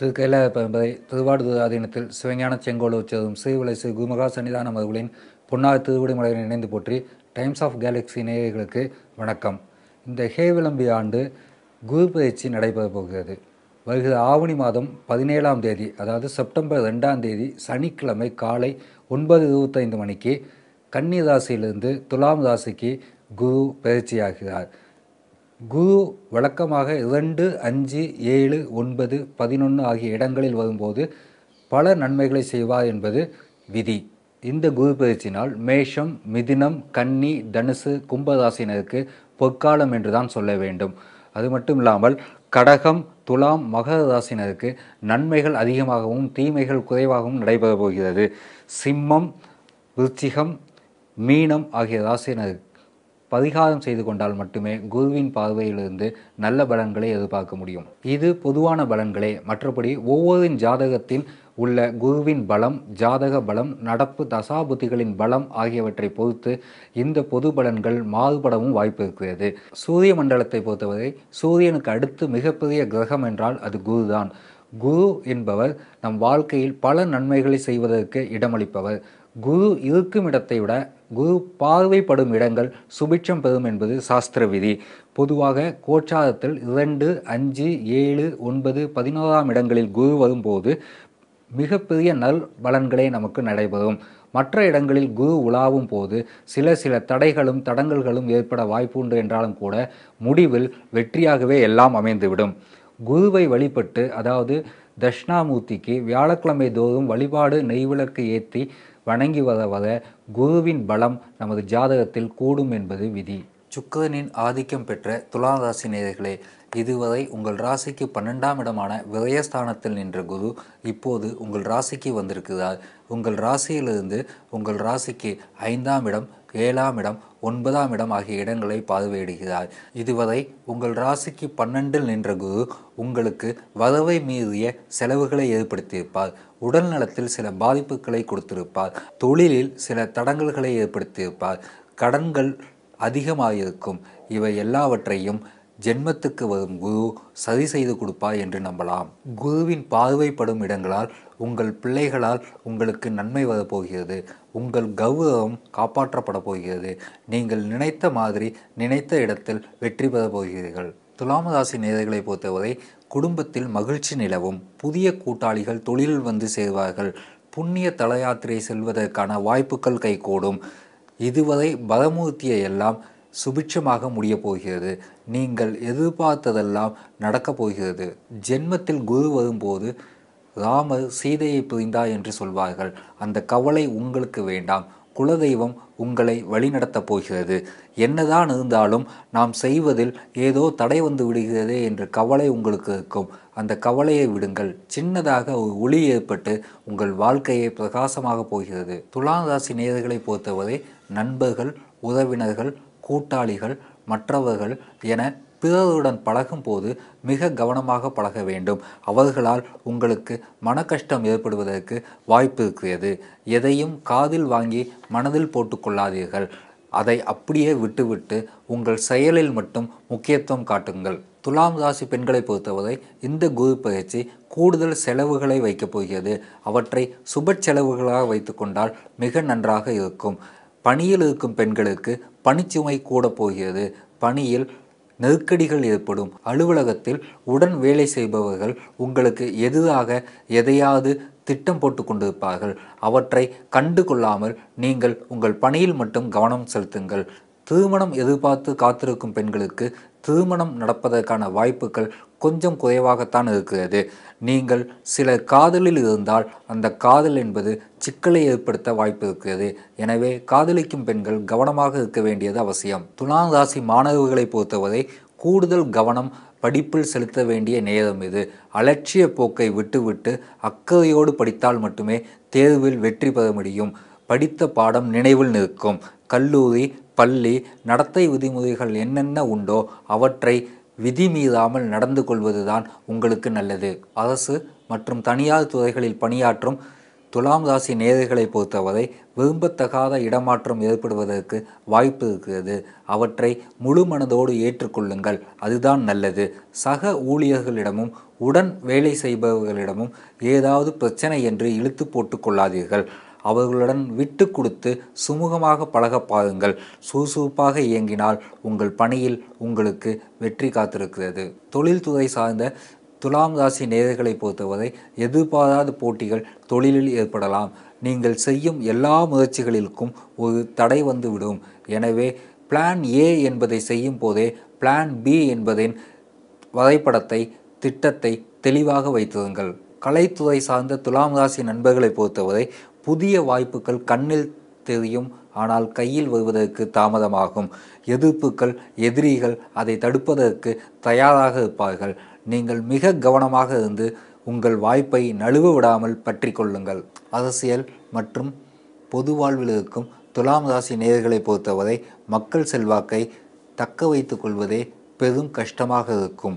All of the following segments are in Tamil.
திரு பரம்பரை திருவாடுதுறை ஆதீனத்தில் சிவஞான செங்கோல் உச்சதும் ஸ்ரீவிலை ஸ்ரீ குருமகா சன்னிதான மதுகளின் பொன்னார் திருவிடைமலையை இணைந்து போற்றி டைம்ஸ் ஆஃப் கேலக்ஸி நேயர்களுக்கு வணக்கம். இந்த ஹே விளம்பி ஆண்டு குரு பயிற்சி நடைபெறப் போகிறது. வருகிற ஆவணி மாதம் பதினேழாம் தேதி அதாவது செப்டம்பர் ரெண்டாம் தேதி சனிக்கிழமை காலை ஒன்பது இருபத்தைந்து மணிக்கு கன்னி ராசியிலிருந்து துலாம் ராசிக்கு குரு பயிற்சியாகிறார். குரு வழக்கமாக இரண்டு அஞ்சு ஏழு ஒன்பது பதினொன்று ஆகிய இடங்களில் வரும்போது பல நன்மைகளை செய்வார் என்பது விதி. இந்த குரு பயிற்சினால் மேஷம் மிதினம் கன்னி தனுசு கும்பராசினருக்கு பொற்காலம் என்று தான் சொல்ல வேண்டும். அது மட்டும் இல்லாமல் கடகம் துலாம் மகர ராசினருக்கு நன்மைகள் அதிகமாகவும் தீமைகள் குறைவாகவும் நடைபெறப் போகிறது. சிம்மம் விருச்சிகம் மீனம் ஆகிய ராசினருக்கு பரிகாரம் செய்து கொண்டால் மட்டுமே குருவின் பார்வையிலிருந்து நல்ல பலன்களை எதிர்பார்க்க முடியும். இது பொதுவான பலன்களே. மற்றபடி ஒவ்வொரு ஜாதகத்தின் உள்ள குருவின் பலம் ஜாதக பலம் நடப்பு தசாபுத்திகளின் பலம் ஆகியவற்றை பொறுத்து இந்த பொது பலன்கள் மாறுபடவும் வாய்ப்பு இருக்கிறது. சூரிய மண்டலத்தை பொறுத்தவரை சூரியனுக்கு அடுத்து மிகப்பெரிய கிரகம் என்றால் அது குருதான். குரு என்பவர் நம் வாழ்க்கையில் பல நன்மைகளை செய்வதற்கு இடமளிப்பவர். குரு இருக்கும் இடத்தை விட குரு பார்வைப்படும் இடங்கள் சுபிட்சம் பெறும் என்பது சாஸ்திர விதி. பொதுவாக கோச்சாரத்தில் இரண்டு அஞ்சு ஏழு ஒன்பது பதினோராம் இடங்களில் குரு வரும்போது மிகப்பெரிய நல் பலன்களே நமக்கு நடைபெறும். மற்ற இடங்களில் குரு உலாவும் போது சில சில தடைகளும் தடங்கல்களும் ஏற்பட வாய்ப்பு உண்டு என்றாலும் கூட முடிவில் வெற்றியாகவே எல்லாம் அமைந்துவிடும். குருவை வழிபட்டு அதாவது தட்சிணாமூர்த்திக்கு வியாழக்கிழமை தோறும் வழிபாடு நெய்விளக்கு ஏற்றி வணங்கி வர வர குருவின் பலம் நமது ஜாதகத்தில் கூடும் என்பது விதி. சுக்கரனின் ஆதிக்கம் பெற்ற துலாம் ராசி நேயர்களே இதுவரை உங்கள் ராசிக்கு பன்னெண்டாம் இடமான விரயஸ்தானத்தில் நின்ற குரு இப்போது உங்கள் ராசிக்கு வந்திருக்கிறார். உங்கள் ராசியிலிருந்து உங்கள் ராசிக்கு ஐந்தாம் இடம் ஏழாம் இடம் ஒன்பதாம் இடம் ஆகிய இடங்களை பார்வையிடுகிறார். இதுவரை உங்கள் ராசிக்கு பன்னெண்டில் நின்ற குரு உங்களுக்கு வரவை மீறிய செலவுகளை ஏற்படுத்தியிருப்பார். உடல் நலத்தில் சில பாதிப்புகளை கொடுத்திருப்பார். தொழிலில் சில தடங்கல்களை ஏற்படுத்தியிருப்பார். கடன்கள் அதிகமாயிருக்கும். இவை எல்லாவற்றையும் ஜென்மத்துக்கு வரும் குரு சரி செய்து கொடுப்பார் என்று நம்பலாம். குருவின் பார்வைப்படும் இடங்களால் உங்கள் பிள்ளைகளால் உங்களுக்கு நன்மை வரப்போகிறது உங்கள் கௌரவம் காப்பாற்றப்பட போகிறது. நீங்கள் நினைத்த மாதிரி நினைத்த இடத்தில் வெற்றி பெறப் போகிறீர்கள். துலாம் ராசி நேர்களை பொறுத்தவரை குடும்பத்தில் மகிழ்ச்சி நிலவும். புதிய கூட்டாளிகள் தொழிலில் வந்து சேர்வார்கள். புண்ணிய தலயாத்திரை செல்வதற்கான வாய்ப்புகள் கைகூடும். இதுவரை பரமூர்த்தியை எல்லாம் சுபிட்சமாக முடியப் போகிறது. நீங்கள் எதிர்பார்த்ததெல்லாம் நடக்கப் போகிறது. ஜென்மத்தில் குரு வரும்போது ராமர் சீதையை பிரிந்தா என்று சொல்வார்கள். அந்த கவலை உங்களுக்கு வேண்டாம். குலதெய்வம் உங்களை வழிநடத்தப் போகிறது. என்னதான் இருந்தாலும் நாம் செய்வதில் ஏதோ தடை வந்து விடுகிறதே என்ற கவலை உங்களுக்கு இருக்கும். அந்த கவலையை விடுங்கள். சின்னதாக ஒரு ஒளி ஏற்பட்டு உங்கள் வாழ்க்கையை பிரகாசமாக போகிறது. துலாம் ராசி நேர்களை பொறுத்தவரை நண்பர்கள் உறவினர்கள் கூட்டாளிகள் மற்றவர்கள் என பிறருடன் பழகும் போது மிக கவனமாக பழக வேண்டும். அவர்களால் உங்களுக்கு மன கஷ்டம் ஏற்படுவதற்கு வாய்ப்பு இருக்கிறது. எதையும் காதில் வாங்கி மனதில் போட்டுக்கொள்ளாதீர்கள் அதை அப்படியே விட்டுவிட்டு உங்கள் செயலில் மட்டும் முக்கியத்துவம் காட்டுங்கள். துலாம் ராசி பெண்களை பொறுத்தவரை இந்த குரு பயிற்சி கூடுதல் செலவுகளை வைக்கப் போகிறது. அவற்றை சுப செலவுகளாக வைத்துக்கொண்டால் மிக நன்றாக இருக்கும். பணியில் இருக்கும் பெண்களுக்கு பணிச்சுமை கூட போகிறது. பணியில் நெருக்கடிகள் ஏற்படும். அலுவலகத்தில் உடன் வேலை செய்பவர்கள் உங்களுக்கு எதிராக எதையாவது திட்டம் போட்டு கொண்டிருப்பார்கள். அவற்றை கண்டு கொள்ளாமல் நீங்கள் உங்கள் பணியில் மட்டும் கவனம் செலுத்துங்கள். திருமணம் எதிர்பார்த்து காத்திருக்கும் பெண்களுக்கு திருமணம் நடப்பதற்கான வாய்ப்புகள் கொஞ்சம் குறைவாகத்தான் இருக்கிறது. நீங்கள் சில காதலில் இருந்தால் அந்த காதல் என்பது சிக்கலை ஏற்படுத்த வாய்ப்பு இருக்கிறது. எனவே காதலிக்கும் பெண்கள் கவனமாக இருக்க வேண்டியது அவசியம். துலாம் ராசி மாணவர்களை பொறுத்தவரை கூடுதல் கவனம் படிப்பில் செலுத்த வேண்டிய நேரம் இது. அலட்சிய போக்கை விட்டுவிட்டு அக்கறையோடு படித்தால் மட்டுமே தேர்வில் வெற்றி பெற முடியும். படித்த பாடம் நினைவில் நிற்கும். கல்லூரி பள்ளி நடத்தை விதிமுறைகள் என்னென்ன உண்டோ அவற்றை விதி மீறாமல் நடந்து கொள்வதுதான் உங்களுக்கு நல்லது. அரசு மற்றும் தனியார் துறைகளில் பணியாற்றும் துலாம் ராசி நேர்களை பொறுத்தவரை விரும்பத்தகாத இடமாற்றம் ஏற்படுவதற்கு வாய்ப்பு இருக்கிறது. அவற்றை முழு மனதோடு ஏற்றுக்கொள்ளுங்கள். அதுதான் நல்லது. சக ஊழியர்களிடமும் உடன் வேலை செய்பவர்களிடமும் ஏதாவது பிரச்சனை என்று இழுத்து போட்டு கொள்ளாதீர்கள். அவர்களுடன் விட்டு கொடுத்து சுமூகமாக பழக பாருங்கள். சுறுசுறுப்பாக இயங்கினால் உங்கள் பணியில் உங்களுக்கு வெற்றி காத்திருக்கிறது. தொழில்துறை சார்ந்த துலாம் ராசி நேர்களை பொறுத்தவரை எதிர்பாராத போட்டிகள் தொழிலில் ஏற்படலாம். நீங்கள் செய்யும் எல்லா முயற்சிகளிற்கும் ஒரு தடை வந்துவிடும். எனவே பிளான் ஏ என்பதை செய்யும் போதே பிளான் பி என்பதின் வரைபடத்தை திட்டத்தை தெளிவாக வைத்திருங்கள். கலைத்துறை சார்ந்த துலாம் ராசி நண்பர்களை பொறுத்தவரை புதிய வாய்ப்புகள் கண்ணில் தெரியும் ஆனால் கையில் வருவதற்கு தாமதமாகும். எதிர்ப்புகள் எதிரிகள் அதை தடுப்பதற்கு தயாராக இருப்பார்கள். நீங்கள் மிக கவனமாக இருந்து உங்கள் வாய்ப்பை நழுவ விடாமல் பற்றி கொள்ளுங்கள். அரசியல் மற்றும் பொது வாழ்வில் இருக்கும் துலாம் ராசி நேர்களை பொறுத்தவரை மக்கள் செல்வாக்கை தக்க வைத்துக் கொள்வதே பெரும் கஷ்டமாக இருக்கும்.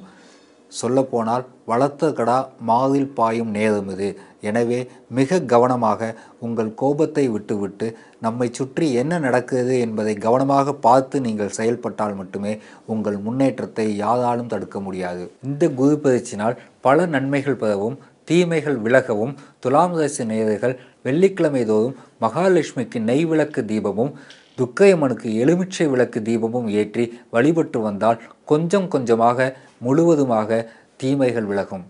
சொல்லப்போனால் வளர்த்த கடா மாதில் பாயும் நேரம் இது. எனவே மிக கவனமாக உங்கள் கோபத்தை விட்டுவிட்டு நம்மை சுற்றி என்ன நடக்கிறது என்பதை கவனமாக பார்த்து நீங்கள் செயல்பட்டால் மட்டுமே உங்கள் முன்னேற்றத்தை யாராலும் தடுக்க முடியாது. இந்த குரு பயிற்சினால் பல நன்மைகள் பெறவும் தீமைகள் விலகவும் துலாம் ராசி நேயர்கள் வெள்ளிக்கிழமை தோறும் மகாலட்சுமிக்கு நெய் விளக்கு தீபமும் துக்கையம்மனுக்கு எலுமிச்சை விளக்கு தீபமும் ஏற்றி வழிபட்டு வந்தால் கொஞ்சம் கொஞ்சமாக முழுவதுமாக தீமைகள் விலகும்.